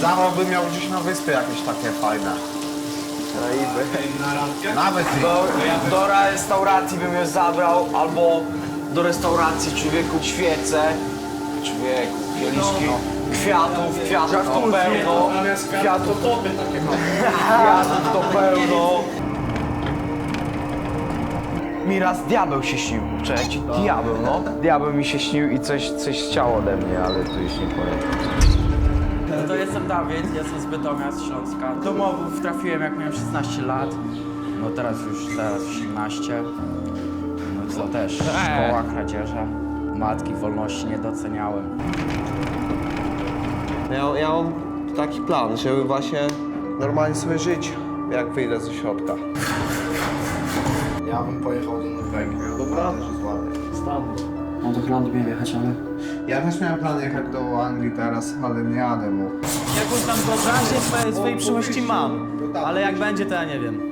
Zawał by miał gdzieś na wyspie jakieś takie fajne. Nawet Do, do restauracji bym je zabrał, albo do restauracji człowieku świece. Człowieku, kieliszki kwiatów, kwiatów to pełno. Kwiatów to Kwiatów to pełno. Mi raz diabeł się śnił. Ci diabeł, no. Diabeł mi się śnił i coś, coś chciał ode mnie, ale to już nie powiem. No to jestem Dawid, jestem z Bytomia, z Śląska. Do mobów trafiłem jak miałem 16 lat. No teraz już, teraz 18. No co też, szkoła, kradzieże. Matki wolności nie doceniałem. Ja, ja mam taki plan, żeby właśnie normalnie sobie żyć, jak wyjdę ze środka. Ja bym pojechał do Norwegii. Dobra. Też jest ładnie. No do Holandii miałem jechać, ale... Ja też miałem plan jechać do Anglii teraz, ale nie jadę, bo... Jakąś tam wyobraźnię swojej, swojej przyszłości mam, ale jak będzie, to ja nie wiem.